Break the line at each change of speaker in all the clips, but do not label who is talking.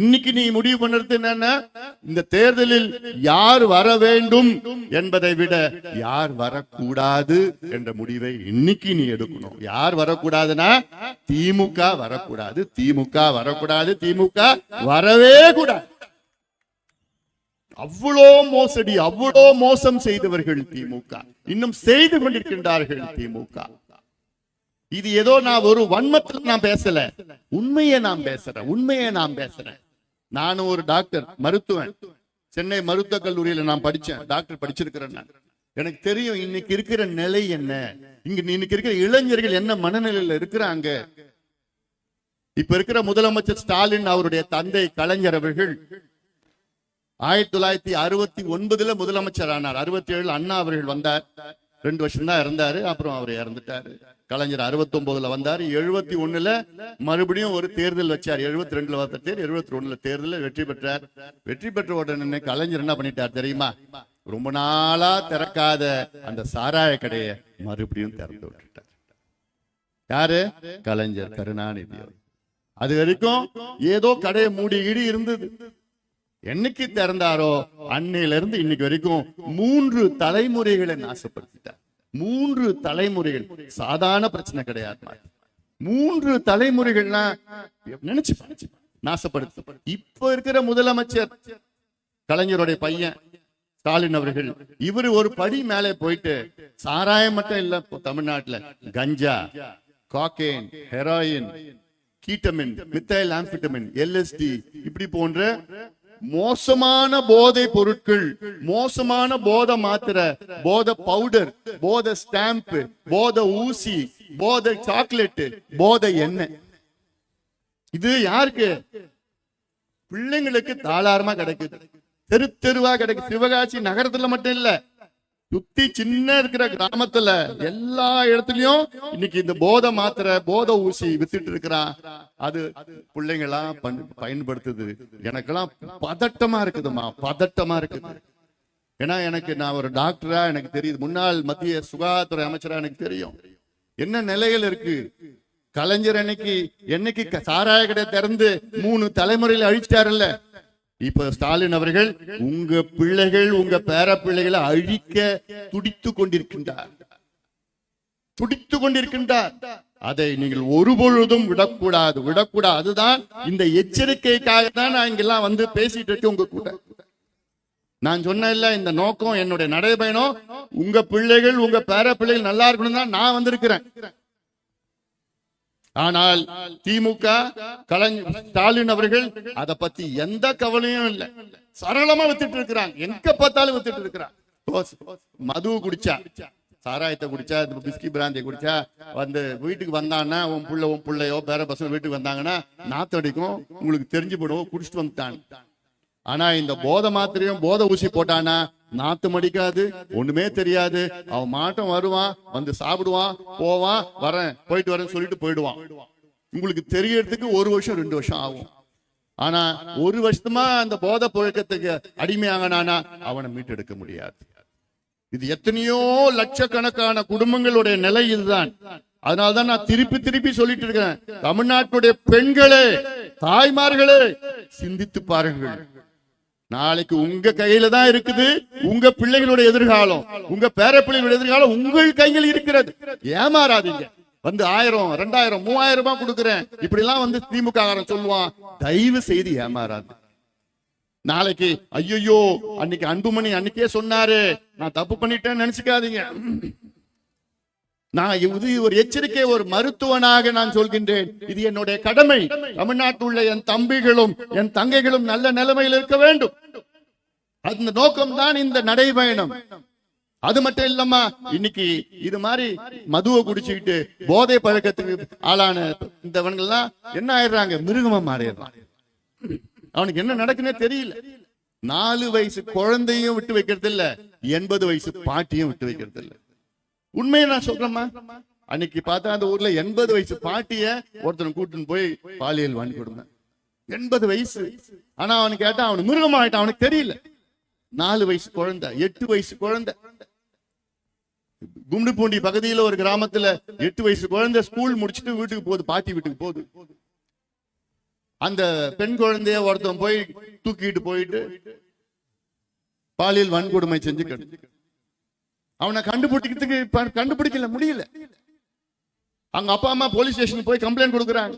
இன்னைக்கு நீ முடிவு பண்றது என்னன்னா இந்த தேர்தலில் யார் வர வேண்டும் என்பதை விட யார் வரக்கூடாது என்ற முடிவை இன்னைக்கு நீ எடுக்கணும். யார் வரக்கூடாதுன்னா திமுக வரக்கூடாது திமுக வரக்கூடாது திமுக வரவே கூடாது. அவ்வளோ மோசடி அவ்வளோ மோசம் செய்தவர்கள் திமுக. இன்னும் செய்து கொண்டிருக்கின்றார்கள் திமுக. இது ஏதோ நான் ஒரு வன்மத்தில் நான் பேசல. உண்மையை நான் பேசுறேன் உண்மையை நான் பேசுறேன். நானும் ஒரு டாக்டர் மருத்துவன். சென்னை மருத்துவக் கல்லூரியில நான் படிச்சேன். டாக்டர் படிச்சிருக்கிறேன் எனக்கு தெரியும் இன்னைக்கு இருக்கிற நிலை என்ன? இங்க இன்னைக்கு இருக்கிற இளைஞர்கள் என்ன மனநிலையில இருக்கிறாங்க? இப்ப இருக்கிற முதலமைச்சர் ஸ்டாலின் அவருடைய தந்தை கலைஞர் அவர்கள் ஆயிரத்தி தொள்ளாயிரத்தி அறுபத்தி ஒன்பதுல முதலமைச்சர் ஆனார். அறுபத்தி ஏழுல அண்ணா அவர்கள் வந்தார். ரெண்டு வருஷம் தான் இருந்தாரு அப்புறம் அவர் இறந்துட்டாரு. கலைஞர் அறுபத்தி ஒன்பதுல வந்தாரு. எழுபத்தி ஒண்ணுல மறுபடியும் ஒரு தேர்தல் வச்சார். எழுபத்தி ரெண்டுல வந்த தேர் எழுபத்தி ஒண்ணுல தேர்தலில் வெற்றி பெற்றார். வெற்றி பெற்ற உடனே கலைஞர் என்ன பண்ணிட்டார் தெரியுமா? ரொம்ப நாளா திறக்காத அந்த சாராய கடையை மறுபடியும் திறந்து விட்டுட்டார். யாரு? கலைஞர் கருணாநிதி அது வரைக்கும் ஏதோ கடையை மூடி இடி இருந்தது. என்னைக்கு திறந்தாரோ அன்னையில இருந்து இன்னைக்கு வரைக்கும் மூன்று தலைமுறைகளை நாசப்படுத்திட்டார். மூன்று தலைமுறைகள். சாதாரண பிரச்சனை கிடையாது மூன்று தலைமுறைகள்னா நினைச்சு நாசப்படுத்த. இப்ப இருக்கிற முதலமைச்சர் கலைஞருடைய பையன் ஸ்டாலின் அவர்கள் இவரு ஒரு படி மேலே போயிட்டு சாராயம் மட்டும் இல்ல இப்போ தமிழ்நாட்டுல கஞ்சா cocaine heroin ketamine methyl amphetamine LSD இப்படி போன்ற மோசமான போதை பொருட்கள் மோசமான போத மாத்திரை போத பவுடர் போத ஸ்டாம்ப் போத ஊசி போத சாக்லேட் போத எண்ணெய். இது யாருக்கு? பிள்ளைங்களுக்கு தாளாரமா கிடைக்குது. தெரு தெருவா கிடைக்குது. சிவகாசி நகரத்துல மட்டும் இல்ல. சுத்தி சின்ன இருக்கிற கிராமத்துல எல்லா இடத்துலயும் இன்னைக்கு இந்த போதை மாத்திர போதை ஊசி வித்துட்டு இருக்கிறா. அது பிள்ளைங்களாம் பன்- பயன்படுத்துது. எனக்கெல்லாம் பதட்டமா இருக்குதுமா பதட்டமா இருக்குது. ஏன்னா எனக்கு நான் ஒரு டாக்டரா எனக்கு தெரியுது. முன்னாள் மத்திய சுகாதாரத்துறை அமைச்சரா எனக்கு தெரியும். என்ன நிலையில் இருக்கு? கலைஞர் அன்னைக்கு என்னைக்கு சாராய கடை திறந்து மூணு தலைமுறையில அழிச்சிட்டாருல்ல. இப்ப ஸ்டாலின் அவர்கள் உங்க பிள்ளைகள் உங்க பேர பிள்ளைகளை அழிக்க துடித்து கொண்டிருக்கின்றார். துடித்து கொண்டிருக்கின்றார். அதை நீங்கள் ஒருபொழுதும் விடக்கூடாது. விடக்கூடாது. அதுதான் இந்த எச்சரிக்கைக்காக தான் நான் இங்கெல்லாம் வந்து பேசிட்டு இருக்கேன் உங்க கூட. நான் சொன்ன இந்த நோக்கம் என்னுடைய நடைபயணம் உங்க பிள்ளைகள் உங்க பேர பிள்ளைகள் நல்லா இருக்கணும் தான் நான் வந்திருக்கிறேன். ஆனால் திமுக கலைஞர் ஸ்டாலின் அவர்கள் அதை பத்தி எந்த கவலையும் இல்லை. சரளமா வித்துட்டு இருக்கிறாங்க. எங்க பார்த்தாலும் வித்துட்டு இருக்கிறாங்க. மது குடிச்சா சாராயத்தை குடிச்சா பிஸ்கி பிராந்தியை குடிச்சா வந்து வீட்டுக்கு வந்தான்னா உன் புள்ள உன் பிள்ளையோ பேர பசங்க வீட்டுக்கு வந்தாங்கன்னா நாத்தடிக்கும் உங்களுக்கு தெரிஞ்சு போடுவோம் குடிச்சிட்டு வந்துட்டான் ஆனா இந்த போதை மாத்திரையும் போதை ஊசி போட்டானா நாத்து மடிக்காது ஒண்ணுமே தெரியாது. அவன் மாட்டம் வருவான் வந்து சாப்பிடுவான் போவான் வரேன் போயிட்டு வரேன்னு சொல்லிட்டு போயிடுவான். உங்களுக்கு தெரியறதுக்கு ஒரு வருஷம் ரெண்டு வருஷம் ஆகும். ஆனா ஒரு வருஷமா அந்த போத புழக்கத்துக்கு அடிமையாகனானா அவனை மீட்டெடுக்க முடியாது. இது எத்தனையோ லட்சக்கணக்கான குடும்பங்களுடைய நிலை இதுதான். அதனாலதான் நான் திருப்பி திருப்பி சொல்லிட்டு இருக்கேன். தமிழ்நாட்டுடைய பெண்களே தாய்மார்களே சிந்தித்து பாருங்கள். நாளைக்கு உங்க கையில தான் இருக்குது. உங்க பிள்ளைகளுடைய எதிர்காலம். உங்க பேர பிள்ளைகளுடைய எதிர்காலம் உங்கள் கையில் இருக்கிறது. ஏமாறாதீங்க. வந்து ஆயிரம் ரெண்டாயிரம் மூவாயிரம் ரூபாய் கொடுக்குறேன். இப்படி எல்லாம் வந்து திமுக சொல்லுவான். தயவு செய்து ஏமாறாது நாளைக்கு ஐயோ அன்னைக்கு அன்புமணி அன்னைக்கே சொன்னாரு. நான் தப்பு பண்ணிட்டேன்னு நினைச்சுக்காதீங்க. நான் இது ஒரு எச்சரிக்கை ஒரு மருத்துவனாக நான் சொல்கின்றேன். இது என்னுடைய கடமை. தமிழ்நாட்டில் உள்ள என் தம்பிகளும் என் தங்கைகளும் நல்ல நிலைமையில் இருக்க வேண்டும். அந்த நோக்கம் தான் இந்த நடைபயணம். அது மட்டும் இல்லம்மா இன்னைக்கு இது மாதிரி மதுவை குடிச்சுக்கிட்டு போதை பழக்கத்துக்கு ஆளான இந்தவன்கள்லாம் என்ன ஆயிடுறாங்க? மிருகமா மாறிடுறான் அவனுக்கு என்ன நடக்குன்னே தெரியல. நாலு வயசு குழந்தையும் விட்டு வைக்கிறது இல்ல எண்பது வயசு பாட்டியும் விட்டு வைக்கிறது இல்லை உண்மையை நான் சொல்றேம்மா. அன்னைக்கு பார்த்தா அந்த ஊர்ல எண்பது வயசு பாட்டிய ஒருத்தன் கூட்டுன்னு போய் பாலியல் வன்கொடுமை எண்பது வயசு. ஆனா அவனு கேட்டா அவனு மிருகம் ஆயிட்டான் அவனுக்கு தெரியல. நாலு வயசு குழந்தை எட்டு வயசு குழந்தை. கும்மிடிப்பூண்டி பகுதியில ஒரு கிராமத்துல எட்டு வயசு குழந்தை ஸ்கூல் முடிச்சுட்டு வீட்டுக்கு போகுது பாட்டி வீட்டுக்கு போகுது. அந்த பெண் குழந்தைய ஒருத்தன் போய் தூக்கிட்டு போயிட்டு பாலியல் வன்கொடுமை செஞ்சு கெடு- அவனை கண்டுபிடிக்கிறதுக்கு இப்ப கண்டுபிடிக்கல முடியல. அவங்க அப்பா அம்மா போலீஸ் ஸ்டேஷன் போய் கம்ப்ளைண்ட் கொடுக்குறாங்க.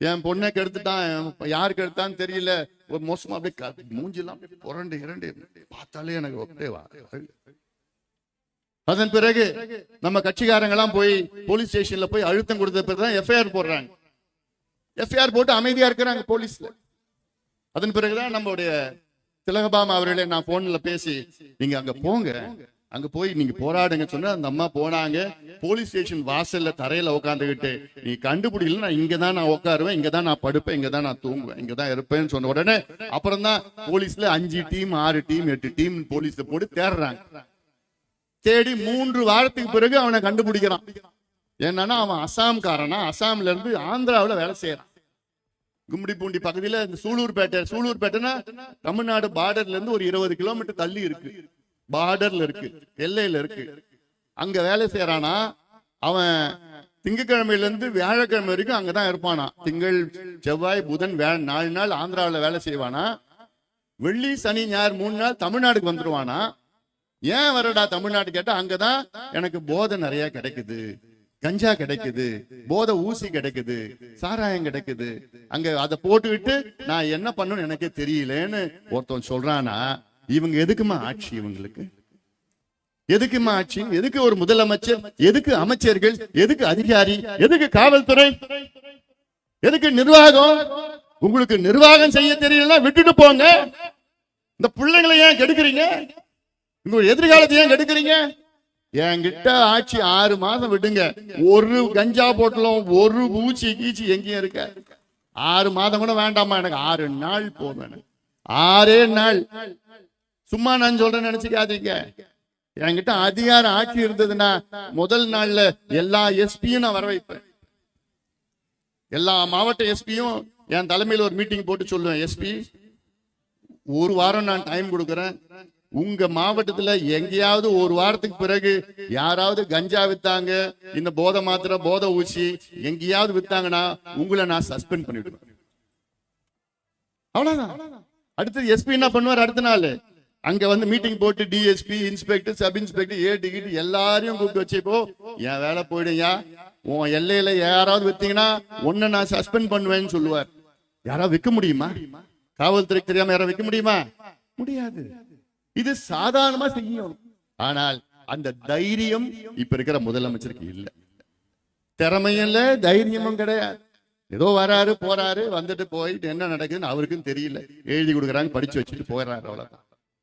என் பொண்ணை கெடுத்துட்டான் யாருக்கு எடுத்தான்னு தெரியல. ஒரு மோசமா அப்படியே மூஞ்சிலாம் புரண்டு இரண்டு பார்த்தாலே எனக்கு அப்படியே வா- அதன் பிறகு நம்ம கட்சிக்காரங்கெல்லாம் போய் போலீஸ் ஸ்டேஷன்ல போய் அழுத்தம் கொடுத்த பிறகுதான் எஃப்ஐஆர் போடுறாங்க. எஃப்ஐஆர் போட்டு அமைதியா இருக்கிறாங்க போலீஸ்ல அதன் பிறகுதான் நம்மளுடைய திலகபாமா அவர்களே நான் போன்ல பேசி நீங்க அங்க போங்க. அங்க போய் நீங்க போராடுங்க சொன்னா அந்த அம்மா போனாங்க. போலீஸ் ஸ்டேஷன் வாசல்ல தரையில உட்காந்துக்கிட்டு நீ கண்டுபிடிக்கல நான் இங்க தான் நான் உட்காருவேன் இங்க தான் நான் படுப்பேன் இங்க தான் நான் தூங்குவேன் இங்க தான் இருப்பேன்னு சொன்ன உடனே அப்புறம் தான் போலீஸ்ல அஞ்சு டீம் ஆறு டீம் எட்டு டீம் போலீஸ்ல போட்டு தேடுறாங்க தேடி மூன்று வாரத்துக்கு பிறகு அவனை கண்டுபிடிக்கிறான். என்னன்னா அவன் அசாம்காரனா அசாம்ல இருந்து ஆந்திராவுல வேலை செய்யறான். கும்மிடிப்பூண்டி பகுதியில இந்த சூலூர்பேட்டை சூலூர்பேட்டைனா தமிழ்நாடு பார்டர்ல இருந்து ஒரு இருபது கிலோமீட்டர் தள்ளி இருக்கு. பார்டர்ல இருக்கு எல்லையில இருக்கு. அங்க வேலை செய்யறானா அவன் திங்கக்கிழமையில இருந்து வியாழக்கிழமை வரைக்கும் அங்கதான் இருப்பானா. திங்கள் செவ்வாய் புதன் வே நாலு நாள் ஆந்திராவில் வேலை செய்வானா. வெள்ளி சனி ஞாயிறு மூணு நாள் தமிழ்நாடுக்கு வந்துருவானா. ஏன் வரடா தமிழ்நாடு கேட்டா அங்கதான் எனக்கு போதை நிறைய கிடைக்குது. கஞ்சா கிடைக்குது. போதை ஊசி கிடைக்குது. சாராயம் கிடைக்குது. அங்க அதை போட்டுக்கிட்டு நான் என்ன பண்ணணும்னு எனக்கே தெரியலன்னு ஒருத்தன் சொல்றானா. இவங்க எதுக்குமா ஆட்சி இவங்களுக்கு? எதுக்குமா ஆட்சி? எதுக்கு ஒரு முதலமைச்சர்? எதுக்கு அமைச்சர்கள்? எதுக்கு அதிகாரி? எதுக்கு காவல்துறை? எதுக்கு நிர்வாகம்? உங்களுக்கு நிர்வாகம் செய்ய தெரியலன்னா விட்டுட்டு போங்க. இந்த பிள்ளைங்களை ஏன் கெடுக்கிறீங்க? உங்க எதிர்காலத்தை ஏன் கெடுக்கிறீங்க? என்கிட்ட ஆட்சி ஆறு மாசம் விடுங்க. ஒரு கஞ்சா போட்டலும் ஒரு பூச்சி கீச்சி எங்கேயும் இருக்க. ஆறு மாதம் கூட வேண்டாமா எனக்கு ஆறு நாள் போதும் எனக்கு. ஆறே நாள். சும்மா நான் சொல்றேன்னு நினைச்சுக்காதீங்க. என்கிட்ட அதிகாரம் ஆட்சி இருந்ததுன்னா முதல் நாள்ல எல்லா எஸ்பியும் நான் வர வைப்பேன். எல்லா மாவட்ட எஸ்பியும் என் தலைமையில் ஒரு மீட்டிங் போட்டு சொல்லுவேன் எஸ்பி ஒரு வாரம் நான் டைம் கொடுக்குறேன். உங்க மாவட்டத்துல எங்கேயாவது ஒரு வாரத்துக்கு பிறகு யாராவது கஞ்சா வித்தாங்க இந்த போதை மாத்திரை போதை ஊசி எங்கேயாவது வித்தாங்கன்னா உங்களை நான் சஸ்பெண்ட் பண்ணிடுவேன். அவ்வளவுதான். அடுத்தது எஸ்பி என்ன பண்ணுவார்? அடுத்த நாள் அங்க வந்து மீட்டிங் போட்டு டிஎஸ்பி இன்ஸ்பெக்டர் சப் இன்ஸ்பெக்டர் ஏ டிகிரி எல்லாரையும் கூப்பிட்டு வச்சுப்போ என் வேலை போயிடுயா உன் எல்லையில யாராவது வித்தீங்கன்னா உன்னை நான் சஸ்பெண்ட் பண்ணுவேன்னு சொல்லுவார். யாராவது விற்க முடியுமா? காவல்துறைக்கு தெரியாம யாராவது விற்க முடியுமா? முடியாது. இது சாதாரணமா செய்யணும். ஆனால் அந்த தைரியம் இப்ப இருக்கிற முதலமைச்சருக்கு இல்ல. திறமையும் இல்ல தைரியமும் கிடையாது. ஏதோ வராரு போறாரு வந்துட்டு போயிட்டு என்ன நடக்குதுன்னு அவருக்கும் தெரியல. எழுதி கொடுக்குறாங்க படிச்சு வச்சுட்டு போயிடுறாரு அவ்வளவுதான்.